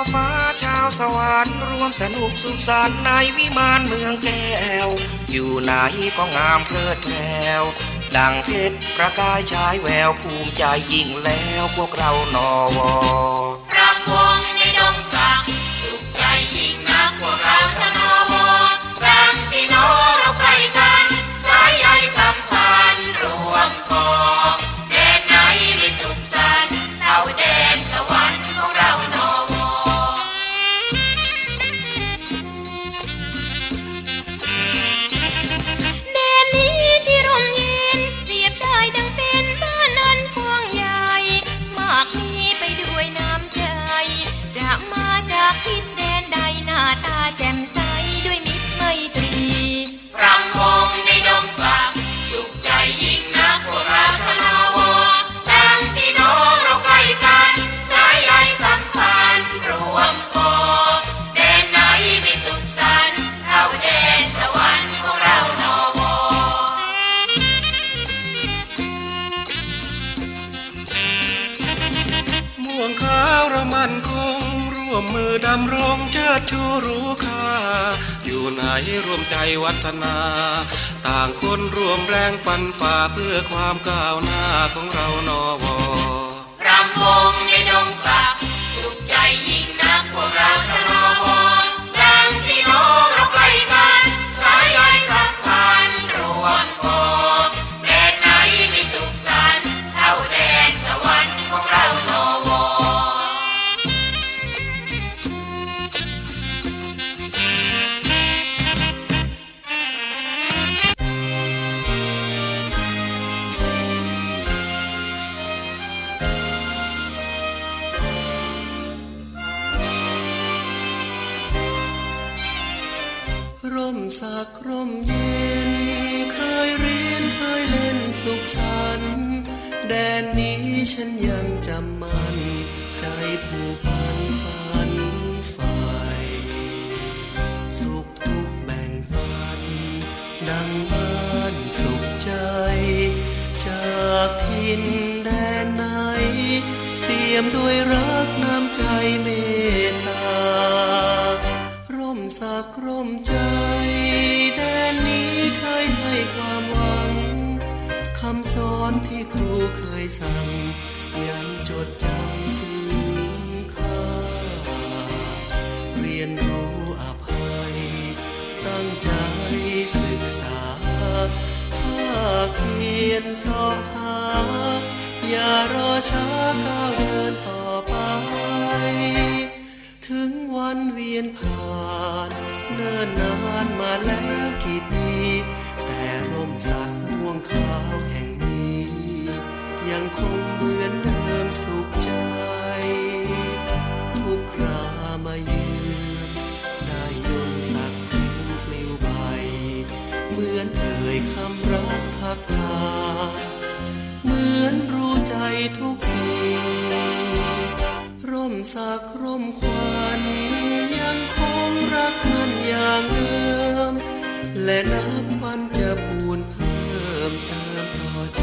าวฟ้าชาวสวรรค์รวมสนุกสุขสันต์ในวิมานเมืองแก้ว อยู่ไหนก็งามเพลิดเพลวดังเพชรประกายฉายแววภูมิใจยิ่งแล้วพวกเรานอวอรำวงในดงสา มันคงร่วมมือดำรงเชิดชูรู้ค่า อยู่ไหนร่วมใจวัฒนา ต่างคนร่วมแรงปันฝ่าเพื่อความก้าวหน้าของเรานอวอรำวงในดงสักสุขใจยิ่งนักพวกเรา ร่มสักร่มเย็น เคยเรียนเคยเล่นสุขสันต์แดนนี้ฉันยังจำมัน ใจผูกพันฝันฝ่สุขทุกแบ่งปัน ดังบ้านสุขใจ จากทินแดนไหนเปี่ยมด้วยรักน้ำใจเม ยนรู้อภัย ตั้งใจศึกษาภาคเพียรสอบหา อย่ารอช้าก้าวเดินต่อไป ถึงวันเวียนผ่าน เนิ่นนานมาแล้วกี่ปี แต่ร่มสัก คำรักทักทายเหมือนรู้ใจทุกสิ่ง ร่มสักร่มควันยังคงรักมันอย่างเดิม และนับวันจะปูนเพิ่มเติมต่อใจ